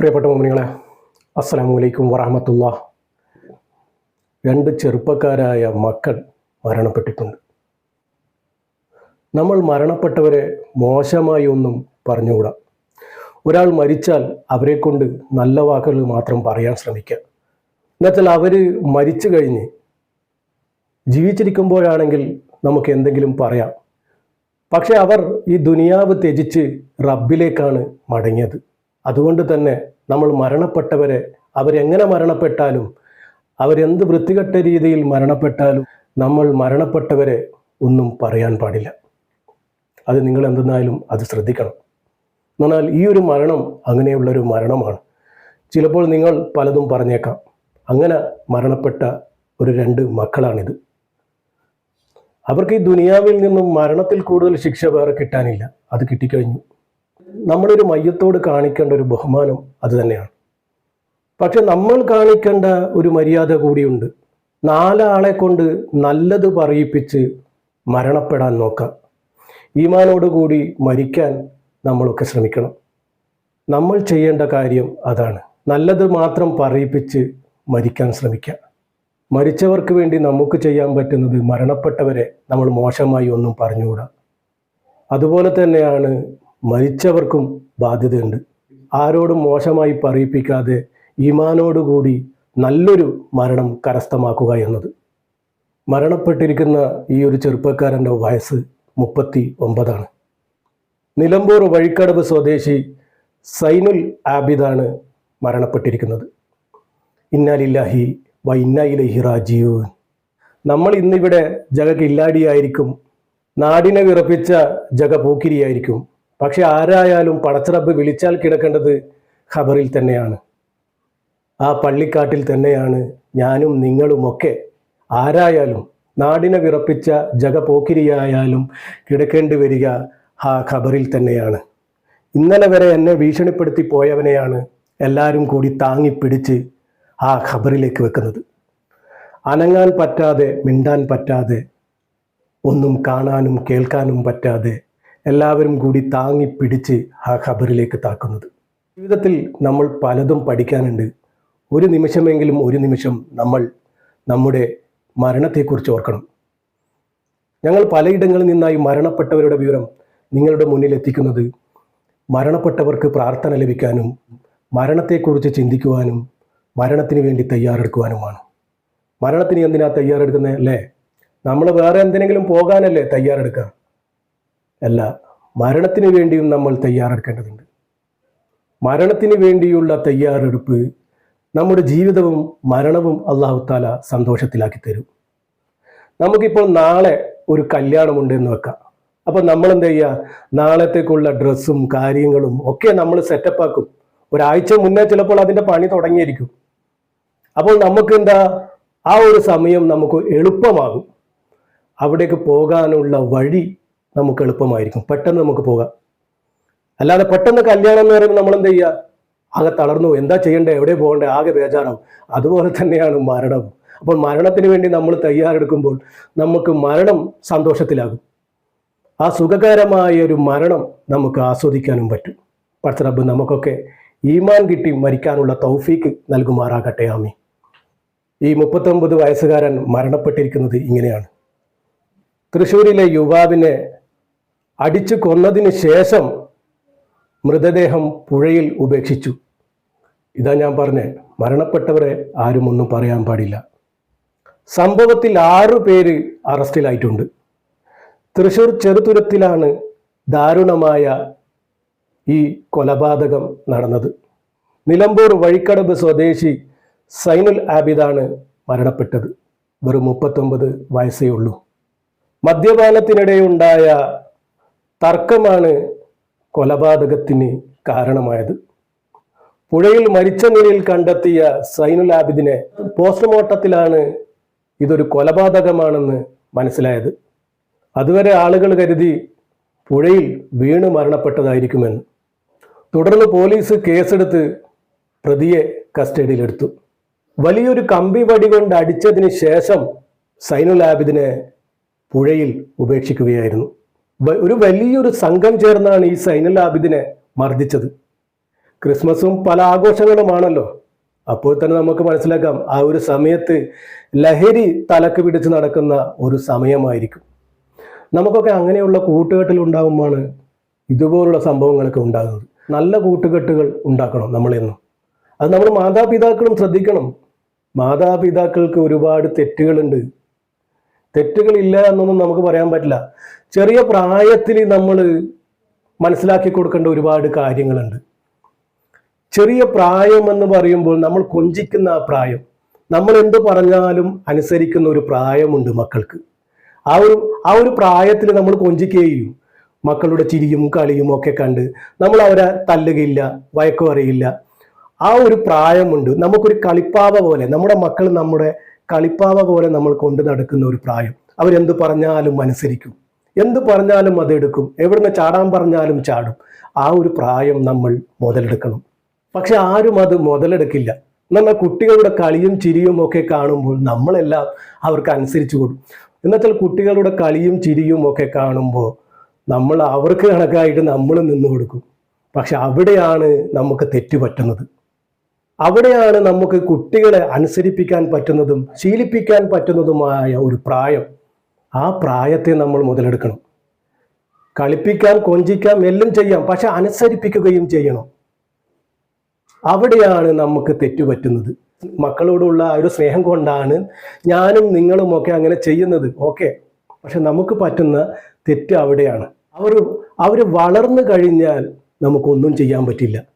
പ്രിയപ്പെട്ട മോമിനികളെ അസ്സലാമു അലൈക്കും വറഹമത്തുള്ള. രണ്ട് ചെറുപ്പക്കാരായ മക്കൾ മരണപ്പെട്ടിട്ടുണ്ട്. നമ്മൾ മരണപ്പെട്ടവരെ മോശമായി ഒന്നും പറഞ്ഞുകൂടാ. ഒരാൾ മരിച്ചാൽ അവരെ കൊണ്ട് നല്ല വാക്കുകൾ മാത്രം പറയാൻ ശ്രമിക്കുക. എന്നുവെച്ചാൽ അവർ മരിച്ചു കഴിഞ്ഞ് ജീവിച്ചിരിക്കുമ്പോഴാണെങ്കിൽ നമുക്ക് എന്തെങ്കിലും പറയാം. പക്ഷെ അവർ ഈ ദുനിയാവ് ത്യജിച്ച് റബ്ബിലേക്കാണ് മടങ്ങിയത്. അതുകൊണ്ട് തന്നെ നമ്മൾ മരണപ്പെട്ടവരെ അവരെങ്ങനെ മരണപ്പെട്ടാലും അവരെന്ത് വൃത്തികെട്ട രീതിയിൽ മരണപ്പെട്ടാലും നമ്മൾ മരണപ്പെട്ടവരെ ഒന്നും പറയാൻ പാടില്ല. അത് നിങ്ങൾ എന്തെന്നായാലും അത് ശ്രദ്ധിക്കണം. എന്നാൽ ഈ ഒരു മരണം അങ്ങനെയുള്ളൊരു മരണമാണ്. ചിലപ്പോൾ നിങ്ങൾ പലതും പറഞ്ഞേക്കാം. അങ്ങനെ മരണപ്പെട്ട ഒരു രണ്ട് മക്കളാണിത്. അവർക്ക് ഈ ദുനിയാവിൽ നിന്നും മരണത്തിൽ കൂടുതൽ ശിക്ഷ വേറെ കിട്ടാനില്ല. അത് കിട്ടിക്കഴിഞ്ഞു. നമ്മളൊരു മയ്യത്തോട് കാണിക്കേണ്ട ഒരു ബഹുമാനം അത് തന്നെയാണ്. പക്ഷെ നമ്മൾ കാണിക്കേണ്ട ഒരു മര്യാദ കൂടിയുണ്ട്. നാലാളെ കൊണ്ട് നല്ലത് പറയിപ്പിച്ച് മരണപ്പെടാൻ നോക്കാം. ഈമാനോടുകൂടി മരിക്കാൻ നമ്മളൊക്കെ ശ്രമിക്കണം. നമ്മൾ ചെയ്യേണ്ട കാര്യം അതാണ്. നല്ലത് മാത്രം പറയിപ്പിച്ച് മരിക്കാൻ ശ്രമിക്കുക. മരിച്ചവർക്ക് വേണ്ടി നമുക്ക് ചെയ്യാൻ പറ്റുന്നത് മരണപ്പെട്ടവരെ നമ്മൾ മോശമായി ഒന്നും പറഞ്ഞുകൂടാ. അതുപോലെ തന്നെയാണ് മരിച്ചവർക്കും ബാധ്യതയുണ്ട്. ആരോടും മോശമായി പറയിപ്പിക്കാതെ ഈമാനോടുകൂടി നല്ലൊരു മരണം കരസ്ഥമാക്കുക എന്നത്. മരണപ്പെട്ടിരിക്കുന്ന ഈ ഒരു ചെറുപ്പക്കാരന്റെ വയസ്സ് മുപ്പത്തി ഒമ്പതാണ് നിലമ്പൂർ വഴിക്കടവ് സ്വദേശി സൈനുൽ ആബിദാണ് മരണപ്പെട്ടിരിക്കുന്നത്. ഇന്നാലില്ലാഹി വ ഇന്ന ഇലൈഹി റാജിയൂൻ നമ്മൾ ഇന്നിവിടെ ജഗക്ക് ഇല്ലാടിയായിരിക്കും നാടിനെ വിറപ്പിച്ച ജഗ പോക്കിരിയായിരിക്കും പക്ഷെ ആരായാലും പടച്ചറബ് വിളിച്ചാൽ കിടക്കേണ്ടത് ഖബറിൽ തന്നെയാണ്. ആ പള്ളിക്കാട്ടിൽ തന്നെയാണ് ഞാനും നിങ്ങളുമൊക്കെ. ആരായാലും നാടിനെ വിറപ്പിച്ച ജഗപോക്കിരിയായാലും കിടക്കേണ്ടി വരിക ആ ഖബറിൽ തന്നെയാണ്. ഇന്നലെ വരെ എന്നെ ഭീഷണിപ്പെടുത്തി പോയവനെയാണ് എല്ലാവരും കൂടി താങ്ങി പിടിച്ച് ആ ഖബറിലേക്ക് വെക്കുന്നത്. അനങ്ങാൻ പറ്റാതെ മിണ്ടാൻ പറ്റാതെ ഒന്നും കാണാനും കേൾക്കാനും പറ്റാതെ എല്ലാവരും കൂടി താങ്ങി പിടിച്ച് ആ ഖബറിലേക്ക് താക്കുന്നത്. ജീവിതത്തിൽ നമ്മൾ പലതും പഠിക്കാനുണ്ട്. ഒരു നിമിഷമെങ്കിലും ഒരു നിമിഷം നമ്മൾ നമ്മുടെ മരണത്തെക്കുറിച്ച് ഓർക്കണം. ഞങ്ങൾ പലയിടങ്ങളിൽ നിന്നായി മരണപ്പെട്ടവരുടെ വിവരം നിങ്ങളുടെ മുന്നിൽ എത്തിക്കുന്നത് മരണപ്പെട്ടവർക്ക് പ്രാർത്ഥന ലഭിക്കാനും മരണത്തെക്കുറിച്ച് ചിന്തിക്കുവാനും മരണത്തിന് വേണ്ടി തയ്യാറെടുക്കുവാനുമാണ്. മരണത്തിന് എന്തിനാ തയ്യാറെടുക്കുന്നത് അല്ലേ? നമ്മൾ വേറെ എന്തിനെങ്കിലും പോകാനല്ലേ തയ്യാറെടുക്കുക. അല്ല മരണത്തിന് വേണ്ടിയും നമ്മൾ തയ്യാറെടുക്കേണ്ടതുണ്ട്. മരണത്തിന് വേണ്ടിയുള്ള തയ്യാറെടുപ്പ് നമ്മുടെ ജീവിതവും മരണവും അള്ളാഹു താല സന്തോഷത്തിലാക്കി തരും. നമുക്കിപ്പോൾ നാളെ ഒരു കല്യാണമുണ്ട് എന്ന് വെക്കാം. അപ്പം നമ്മൾ എന്ത് ചെയ്യുക നാളത്തേക്കുള്ള ഡ്രസ്സും കാര്യങ്ങളും ഒക്കെ നമ്മൾ സെറ്റപ്പാക്കും ഒരാഴ്ച മുന്നേ ചിലപ്പോൾ അതിന്റെ പണി തുടങ്ങിയിരിക്കും. അപ്പോൾ നമുക്ക് എന്താ? ആ ഒരു സമയം നമുക്ക് എളുപ്പമാകും. അവിടേക്ക് പോകാനുള്ള വഴി നമുക്ക് എളുപ്പമായിരിക്കും. പെട്ടെന്ന് നമുക്ക് പോകാം. അല്ലാതെ പെട്ടെന്ന് കല്യാണം എന്ന് പറയുമ്പോൾ നമ്മൾ എന്ത് ചെയ്യുക ആകെ തളർന്നു എന്താ ചെയ്യണ്ടേ? എവിടെ പോകണ്ടേ? ആകെ ബേജാറാവും. അതുപോലെ തന്നെയാണ് മരണം അപ്പോൾ മരണത്തിന് വേണ്ടി നമ്മൾ തയ്യാറെടുക്കുമ്പോൾ നമുക്ക് മരണം സന്തോഷത്തിലാകും. ആ സുഖകരമായ ഒരു മരണം നമുക്ക് ആസ്വദിക്കാനും പറ്റും. പഠിച്ചറബ് നമുക്കൊക്കെ ഈമാൻ കിട്ടി മരിക്കാനുള്ള തൗഫീക്ക് നൽകുമാറാകട്ടെ. ആമി ഈ മുപ്പത്തൊമ്പത് വയസ്സുകാരൻ മരണപ്പെട്ടിരിക്കുന്നത് ഇങ്ങനെയാണ്. തൃശ്ശൂരിലെ യുവാവിനെ അടിച്ചു കൊന്നതിന് ശേഷം മൃതദേഹം പുഴയിൽ ഉപേക്ഷിച്ചു. ഇതാ ഞാൻ പറഞ്ഞ മരണപ്പെട്ടവരെ ആരും ഒന്നും പറയാൻ പാടില്ല. സംഭവത്തിൽ ആറു പേര് അറസ്റ്റിലായിട്ടുണ്ട്. തൃശൂർ ചെറുതുരത്തിലാണ് ദാരുണമായ ഈ കൊലപാതകം നടന്നത്. നിലമ്പൂർ വഴിക്കടവ് സ്വദേശി സൈനുൽ ആബിദാണ് മരണപ്പെട്ടത്. വെറും മുപ്പത്തൊമ്പത് വയസ്സേ ഉള്ളൂ. മദ്യപാനത്തിനിടെയുണ്ടായ തർക്കമാണ് കൊലപാതകത്തിന് കാരണമായത്. പുഴയിൽ മരിച്ച നിലയിൽ കണ്ടെത്തിയ സൈനുൽ ആബിദിനെ പോസ്റ്റ്മോർട്ടത്തിലാണ് ഇതൊരു കൊലപാതകമാണെന്ന് മനസ്സിലായത്. അതുവരെ ആളുകൾ കരുതി പുഴയിൽ വീണ് മരണപ്പെട്ടതായിരിക്കുമെന്ന്. തുടർന്ന് പോലീസ് കേസെടുത്ത് പ്രതിയെ കസ്റ്റഡിയിലെടുത്തു. വലിയൊരു കമ്പി വടി കൊണ്ട് അടിച്ചതിന് ശേഷം സൈനുൽ ആബിദിനെ പുഴയിൽ ഉപേക്ഷിക്കുകയായിരുന്നു. ഒരു വലിയൊരു സംഘം ചേർന്നാണ് ഈ സൈനുൽ ആബിദിനെ മർദ്ദിച്ചത്. ക്രിസ്മസും പല ആഘോഷങ്ങളുമാണല്ലോ. അപ്പോൾ തന്നെ നമുക്ക് മനസ്സിലാക്കാം ആ ഒരു സമയത്ത് ലഹരി തലക്ക് പിടിച്ച് നടക്കുന്ന ഒരു സമയമായിരിക്കും. നമുക്കൊക്കെ അങ്ങനെയുള്ള കൂട്ടുകെട്ടിൽ ഉണ്ടാകുമ്പോഴാണ് ഇതുപോലുള്ള സംഭവങ്ങളൊക്കെ ഉണ്ടാകുന്നത്. നല്ല കൂട്ടുകെട്ടുകൾ ഉണ്ടാക്കണം നമ്മളെന്നും. അത് നമ്മൾ മാതാപിതാക്കളും ശ്രദ്ധിക്കണം. മാതാപിതാക്കൾക്ക് ഒരുപാട് തെറ്റുകളുണ്ട്. തെറ്റുകളില്ല എന്നൊന്നും നമുക്ക് പറയാൻ പറ്റില്ല. ചെറിയ പ്രായത്തിൽ നമ്മൾ മനസ്സിലാക്കി കൊടുക്കേണ്ട ഒരുപാട് കാര്യങ്ങളുണ്ട്. ചെറിയ പ്രായം എന്ന് പറയുമ്പോൾ നമ്മൾ കൊഞ്ചിക്കുന്ന ആ പ്രായം നമ്മൾ എന്ത് പറഞ്ഞാലും അനുസരിക്കുന്ന ഒരു പ്രായമുണ്ട് മക്കൾക്ക്. ആ ഒരു ആ ഒരു പ്രായത്തിൽ നമ്മൾ കൊഞ്ചിക്കുകയും മക്കളുടെ ചിരിയും കളിയും ഒക്കെ കണ്ട് നമ്മൾ അവരെ തല്ലുകയില്ല വയക്കും അറിയില്ല ആ ഒരു പ്രായമുണ്ട്. നമുക്കൊരു കളിപ്പാവ പോലെ നമ്മുടെ മക്കൾ നമ്മുടെ കളിപ്പാവ പോലെ നമ്മൾ കൊണ്ടു നടക്കുന്ന ഒരു പ്രായം. അവരെന്ത് പറഞ്ഞാലും അനുസരിക്കും. എന്ത് പറഞ്ഞാലും അതെടുക്കും എവിടുന്ന് ചാടാൻ പറഞ്ഞാലും ചാടും. ആ ഒരു പ്രായം നമ്മൾ മുതലെടുക്കണം. പക്ഷെ ആരും അത് മുതലെടുക്കില്ല. എന്നാൽ കുട്ടികളുടെ കളിയും ചിരിയും ഒക്കെ കാണുമ്പോൾ നമ്മളെല്ലാം അവർക്ക് അനുസരിച്ചു കൊടുക്കും. എന്നുവെച്ചാൽ കുട്ടികളുടെ കളിയും ചിരിയും ഒക്കെ കാണുമ്പോൾ നമ്മൾ അവർക്ക് കണക്കായിട്ട് നമ്മൾ നിന്ന് കൊടുക്കും. പക്ഷെ അവിടെയാണ് നമുക്ക് തെറ്റ് പറ്റുന്നത്. അവിടെയാണ് നമുക്ക് കുട്ടികളെ അനുസരിപ്പിക്കാൻ പറ്റുന്നതും ശീലിപ്പിക്കാൻ പറ്റുന്നതുമായ ഒരു പ്രായം. ആ പ്രായത്തെ നമ്മൾ മുതലെടുക്കണം. കളിപ്പിക്കാം കൊഞ്ചിക്കാം എല്ലാം ചെയ്യാം പക്ഷെ അനുസരിപ്പിക്കുകയും ചെയ്യണം. അവിടെയാണ് നമുക്ക് തെറ്റുപറ്റുന്നത്. മക്കളോടുള്ള ഒരു സ്നേഹം കൊണ്ടാണ് ഞാനും നിങ്ങളും ഒക്കെ അങ്ങനെ ചെയ്യുന്നത്. ഓക്കെ. പക്ഷെ നമുക്ക് പറ്റുന്ന തെറ്റ് അവിടെയാണ്. അവർ അവർ വളർന്നു കഴിഞ്ഞാൽ നമുക്കൊന്നും ചെയ്യാൻ പറ്റില്ല.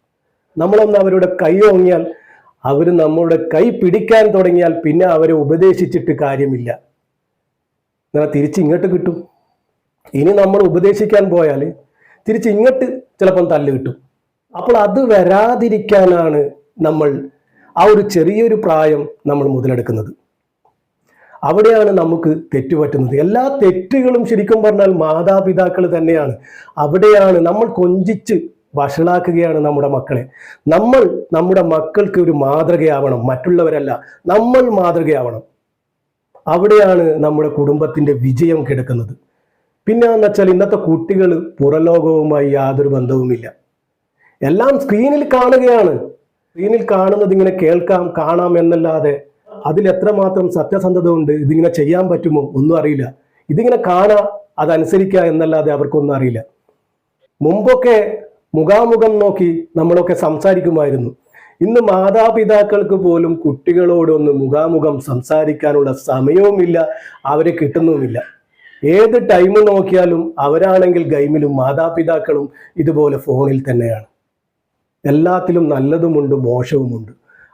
നമ്മളൊന്ന് അവരുടെ കൈ ഓങ്ങിയാൽ അവർ നമ്മളുടെ കൈ പിടിക്കാൻ തുടങ്ങിയാൽ പിന്നെ അവരെ ഉപദേശിച്ചിട്ട് കാര്യമില്ല. എന്നാൽ തിരിച്ച് ഇങ്ങോട്ട് കിട്ടും. ഇനി നമ്മൾ ഉപദേശിക്കാൻ പോയാൽ തിരിച്ച് ഇങ്ങോട്ട് ചിലപ്പം തല്ല് കിട്ടും. അപ്പോൾ അത് വരാതിരിക്കാനാണ് നമ്മൾ ആ ഒരു ചെറിയൊരു പ്രായം നമ്മൾ മുതലെടുക്കുന്നത്. അവിടെയാണ് നമുക്ക് തെറ്റുപറ്റുന്നത് എല്ലാ തെറ്റുകളും ശരിക്കും പറഞ്ഞാൽ മാതാപിതാക്കൾ തന്നെയാണ്. അവിടെയാണ് നമ്മൾ കൊഞ്ചിച്ച് വഷളാക്കുകയാണ് നമ്മുടെ മക്കളെ. നമ്മൾ നമ്മുടെ മക്കൾക്ക് ഒരു മാതൃകയാവണം. മറ്റുള്ളവരല്ല നമ്മൾ മാതൃകയാവണം. അവിടെയാണ് നമ്മുടെ കുടുംബത്തിന്റെ വിജയം കിടക്കുന്നത്. പിന്നെ വെച്ചാൽ ഇന്നത്തെ കുട്ടികൾ പുറലോകവുമായി യാതൊരു ബന്ധവുമില്ല. എല്ലാം സ്ക്രീനിൽ കാണുകയാണ്. സ്ക്രീനിൽ കാണുന്നത് ഇങ്ങനെ കേൾക്കാം കാണാം എന്നല്ലാതെ അതിൽ എത്രമാത്രം സത്യസന്ധത ഉണ്ട് ഇതിങ്ങനെ ചെയ്യാൻ പറ്റുമോ ഒന്നും അറിയില്ല. ഇതിങ്ങനെ കാണാം അതനുസരിക്കുക എന്നല്ലാതെ അവർക്കൊന്നും അറിയില്ല. മുമ്പൊക്കെ മുഖാമുഖം നോക്കി നമ്മളൊക്കെ സംസാരിക്കുമായിരുന്നു. ഇന്ന് മാതാപിതാക്കൾക്ക് പോലും കുട്ടികളോടൊന്ന് മുഖാമുഖം സംസാരിക്കാനുള്ള സമയവുമില്ല അവരെ കിട്ടുന്നുമില്ല. ഏത് ടൈം നോക്കിയാലും അവരാണെങ്കിൽ ഗെയിമിലും മാതാപിതാക്കളും ഇതുപോലെ ഫോണിൽ തന്നെയാണ്. എല്ലാത്തിലും നല്ലതുമുണ്ട് മോശവുമുണ്ട്.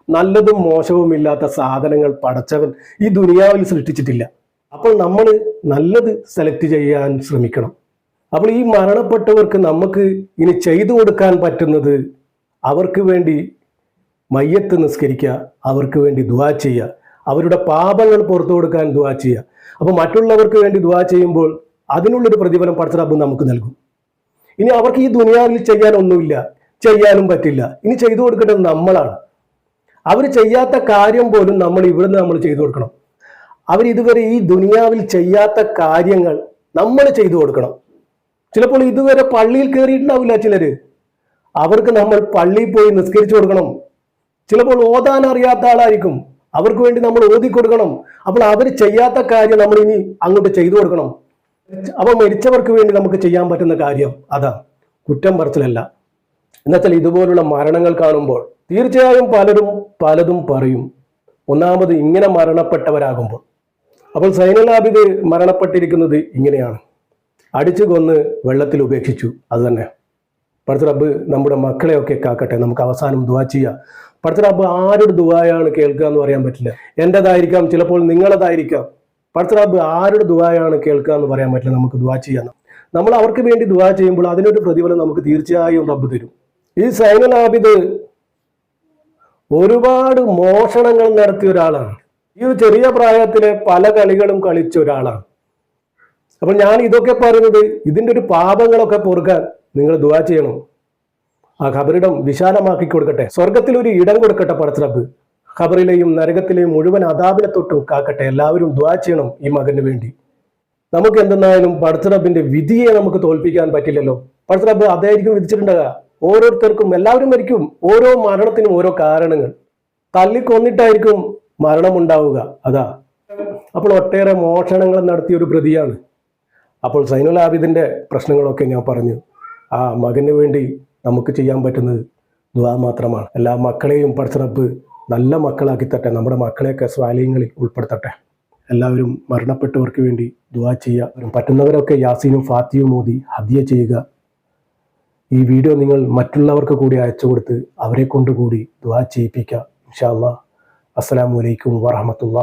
നല്ലതും മോശവും ഇല്ലാത്ത സാധനങ്ങൾ പടച്ചവൻ ഈ ദുനിയാവിൽ സൃഷ്ടിച്ചിട്ടില്ല. അപ്പോൾ നമ്മൾ നല്ലത് സെലക്ട് ചെയ്യാൻ ശ്രമിക്കണം. അപ്പോൾ ഈ മരണപ്പെട്ടവർക്ക് നമുക്ക് ഇനി ചെയ്തു കൊടുക്കാൻ പറ്റുന്നത് അവർക്ക് വേണ്ടി മയ്യത്ത് നിസ്കരിക്കുക അവർക്ക് വേണ്ടി ദുവാ ചെയ്യുക അവരുടെ പാപങ്ങൾ പുറത്തു കൊടുക്കാൻ ദുവാ ചെയ്യുക. അപ്പോൾ മറ്റുള്ളവർക്ക് വേണ്ടി ദുവാ ചെയ്യുമ്പോൾ അതിനുള്ളൊരു പ്രതിഫലം പടച്ചറബ് നമുക്ക് നൽകും. ഇനി അവർക്ക് ഈ ദുനിയാവിൽ ചെയ്യാൻ ഒന്നുമില്ല ചെയ്യാനും പറ്റില്ല. ഇനി ചെയ്തു കൊടുക്കേണ്ടത് നമ്മളാണ്. അവർ ചെയ്യാത്ത കാര്യം പോലും നമ്മൾ ഇവിടുന്ന് നമ്മൾ ചെയ്തു കൊടുക്കണം. അവർ ഇതുവരെ ഈ ദുനിയാവിൽ ചെയ്യാത്ത കാര്യങ്ങൾ നമ്മൾ ചെയ്തു കൊടുക്കണം. ചിലപ്പോൾ ഇതുവരെ പള്ളിയിൽ കയറിയിട്ടുണ്ടാവില്ല ചിലര്. അവർക്ക് നമ്മൾ പള്ളിയിൽ പോയി നിസ്കരിച്ചു കൊടുക്കണം. ചിലപ്പോൾ ഓതാൻ അറിയാത്ത ആളായിരിക്കും. അവർക്ക് വേണ്ടി നമ്മൾ ഓതി കൊടുക്കണം. അപ്പോൾ അവർ ചെയ്യാത്ത കാര്യം നമ്മൾ ഇനി അങ്ങോട്ട് ചെയ്തു കൊടുക്കണം. അപ്പൊ മരിച്ചവർക്ക് വേണ്ടി നമുക്ക് ചെയ്യാൻ പറ്റുന്ന കാര്യം അതാ. കുറ്റം പറച്ചിലല്ല. എന്നുവെച്ചാൽ ഇതുപോലുള്ള മരണങ്ങൾ കാണുമ്പോൾ തീർച്ചയായും പലരും പലതും പറയും. ഒന്നാമത് ഇങ്ങനെ മരണപ്പെട്ടവരാകുമ്പോൾ. അപ്പോൾ സൈനലാബിദ് മരണപ്പെട്ടിരിക്കുന്നത് ഇങ്ങനെയാണ്. അടിച്ചു കൊന്ന് വെള്ളത്തിൽ ഉപേക്ഷിച്ചു. അത് തന്നെ. പടുത്ത റബ്ബ് നമ്മുടെ മക്കളെയൊക്കെ കാക്കട്ടെ. നമുക്ക് അവസാനം ദുവാ ചെയ്യാം. പടുത്ത റബ്ബ് ആരുടെ ദുവായാണ് കേൾക്കുക എന്ന് പറയാൻ പറ്റില്ല. എന്റെതായിരിക്കാം ചിലപ്പോൾ നിങ്ങളതായിരിക്കാം. പടുത്ത റബ്ബ് ആരുടെ ദുവായാണ് കേൾക്കുക എന്ന് പറയാൻ പറ്റില്ല. നമുക്ക് ദുവാ ചെയ്യാം. നമ്മൾ അവർക്ക് വേണ്ടി ദുവാ ചെയ്യുമ്പോൾ അതിനൊരു പ്രതിഫലം നമുക്ക് തീർച്ചയായും റബ്ബ് തരും. ഈ സൈനലാബിദ് ഒരുപാട് മോഷണങ്ങൾ നടത്തിയ ഒരാളാണ്. ഈ ചെറിയ പ്രായത്തിലെ പല കളികളും കളിച്ച ഒരാളാണ്. അപ്പോൾ ഞാൻ ഇതൊക്കെ പറയുന്നത് ഇതിന്റെ ഒരു പാപങ്ങളൊക്കെ പൊറുക്കാൻ നിങ്ങൾ ദുവാ ചെയ്യണം. ആ ഖബറിടം വിശാലമാക്കി കൊടുക്കട്ടെ. സ്വർഗത്തിൽ ഒരു ഇടം കൊടുക്കട്ടെ പടച്ചിറപ്പ് ഖബറിലെയും നരകത്തിലെയും മുഴുവൻ അതാപിനെ തൊട്ടും കാക്കട്ടെ. എല്ലാവരും ദ്വാ ചെയ്യണം ഈ മകന് വേണ്ടി. നമുക്ക് എന്തെന്നായാലും പടത്തിറബിന്റെ വിധിയെ നമുക്ക് തോൽപ്പിക്കാൻ പറ്റില്ലല്ലോ. പടത്തിറബ് അതായിരിക്കും വിധിച്ചിട്ടുണ്ടാകുക ഓരോരുത്തർക്കും എല്ലാവരും മരിക്കും. ഓരോ മരണത്തിനും ഓരോ കാരണങ്ങൾ. തല്ലിക്കൊന്നിട്ടായിരിക്കും മരണമുണ്ടാവുക. അതാ. അപ്പോൾ ഒട്ടേറെ മോഷണങ്ങൾ നടത്തിയ ഒരു പ്രതിയാണ്. അപ്പോൾ സൈനുൽ ആബിദിന്റെ പ്രശ്നങ്ങളൊക്കെ ഞാൻ പറഞ്ഞു. ആ മകന് വേണ്ടി നമുക്ക് ചെയ്യാൻ പറ്റുന്നത് ദുവാ മാത്രമാണ്. എല്ലാ മക്കളെയും പഠിച്ചറപ്പ് നല്ല മക്കളാക്കി തട്ടെ നമ്മുടെ മക്കളെയൊക്കെ സ്വാലയങ്ങളിൽ ഉൾപ്പെടുത്തട്ടെ. എല്ലാവരും മരണപ്പെട്ടവർക്ക് വേണ്ടി ദുവാ ചെയ്യുക. പറ്റുന്നവരൊക്കെ യാസീനും ഫാത്തിയും മോദി ഹദ്യ ചെയ്യുക. ഈ വീഡിയോ നിങ്ങൾ മറ്റുള്ളവർക്ക് കൂടി അയച്ചു കൊടുത്ത് അവരെ കൊണ്ടുകൂടി ദുവാ ചെയ്യിപ്പിക്കുക. ഇൻഷാ അല്ലാ അസ്സലാമു അലൈക്കും വറഹമത്തുള്ള